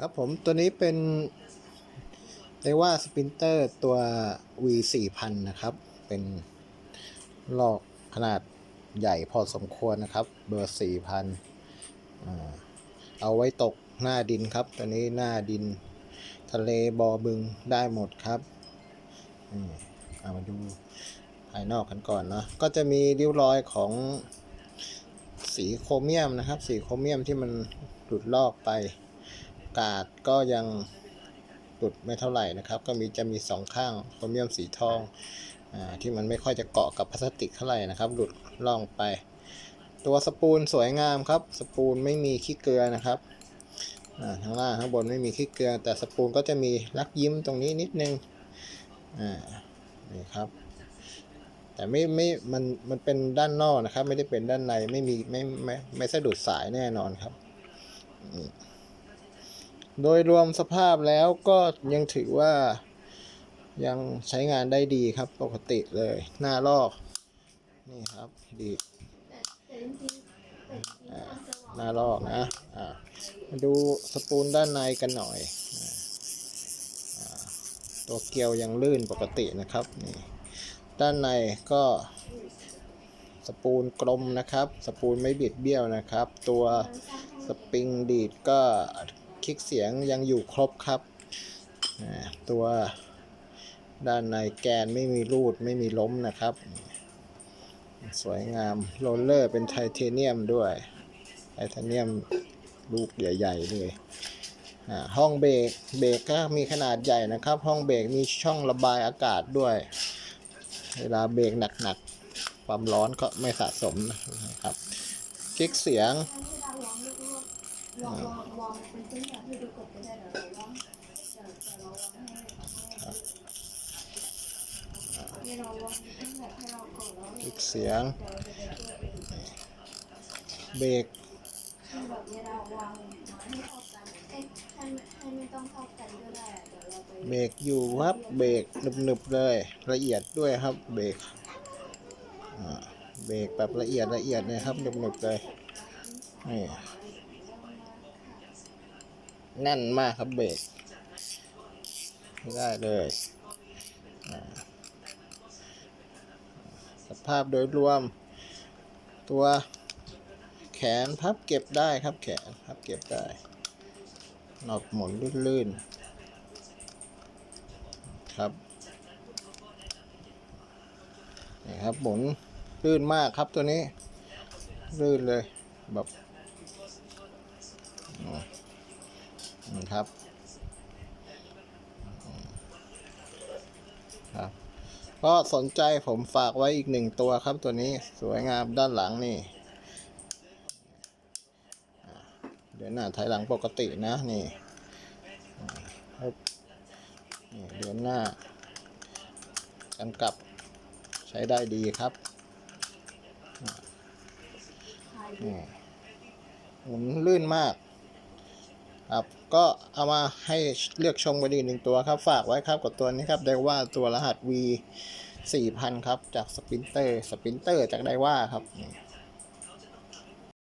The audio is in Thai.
ครับผมตัวนี้เป็นเรียกว่าสปินเตอร์ตัว V 4 0 0 0นะครับ เป็นลอกขนาดใหญ่พอสมควรนะครับ เบอร์ 4,000อ่าเอาไว้ตกหน้าดินครับ ตัวนี้หน้าดินทะเลบอบึงได้หมดครับเอามาดูภายนอกกันก่อนเนาะ ก็จะมีริ้วรอยของสีโครเมียมนะครับ สีโครเมียมที่มันหลุดลอกไป กาดก็ยังหลุดไม่เท่าไหร่นะครับ ก็มีจะมีสองข้างโครเมียมสีทองอที่มันไม่ค่อยจะเกาะกับพลาสติกเท่าไหร่นะครับ หลุดล่องไป ตัวสปูลสวยงามครับ สปูลไม่มีขี้เกลือนะครับอ่าข้งล่างข้างบนไม่มีขี้เกลือ แต่สปูลก็จะมีลักยิ้มตรงนี้นิดนึงอ่านี่ครับแต่ไม่ไม่มันมันเป็นด้านนอกนะครับ ไม่ได้เป็นด้านในไม่มีไม่ไม่ไม่สะดุดสายแน่นอนครับ โดยรวมสภาพแล้วก็ยังถือว่ายังใช้งานได้ดีครับปกติเลย หน้าลอก นี่ครับดีแต่จริงๆแต่จริงๆมันจะหน้าลอกนะมาดูสปูลด้านในกันหน่อยตัวเกลียวยังลื่นปกตินะครับนี่ด้านในก็สปูลกลมนะครับ สปูลไม่บิดเบี้ยวนะครับ ตัวสปริงดีดก็ คลิกเสียงยังอยู่ครบครับ ตัวด้านในแกนไม่มีรูดไม่มีล้มนะครับ สวยงามโรลเลอร์เป็นไทเทเนียมด้วย ไทเทเนียมลูกใหญ่ๆเลยห้องเบรกเบรกก็มีขนาดใหญ่นะครับ ห้องเบรกมีช่องระบายอากาศด้วย เวลาเบรกหนักๆ ความร้อนก็ไม่สะสมนะครับ คลิกเสียง ลองลองลองเป็นเส้นแบบที่ดูกดไม่ได้เดี๋ยวเราลองเดี๋ยวเดี๋ยวเราลองให้ให้เราลองเส้นแบบให้เรากดแล้วคลิกเสียง เบรกเวลาวางให้เท่ากันเอ๊ะให้ให้ไม่ต้องเท่ากันก็ได้เดี๋ยวเราไปเบรกอยู่ครับเบรกหนึบๆเลย ละเอียดด้วยครับเบรกเบรกแบบละเอียดละเอียดนะครับหนึบๆเลยนี่ แน่นมากครับเบรกไม่ได้เลยสภาพโดยรวม ตัวแขนพับเก็บได้ครับแขนพับเก็บได้หนอกหมุนลื่นๆครับนี่ครับหมุนลื่นมากครับตัวนี้ ลื่นเลยแบบอืมนี่ ครับ ครับ ก็สนใจผมฝากไว้อีกหนึ่งตัวครับตัวนี้สวยงามด้านหลังนี่ เดี๋ยวหน้าถอยหลังปกตินะนี่นี่เดือนหน้ากันกลับใช้ได้ดีครับนี่หมุนลื่นมาก ครับก็เอามาให้เลือกชมกันอีกหนึ่งตัวครับ ฝากไว้ครับกับตัวนี้ครับไดว่าตัวรหัส V 4000 ครับ จากสปินเตอร์สปินเตอร์จากไดว่าครับ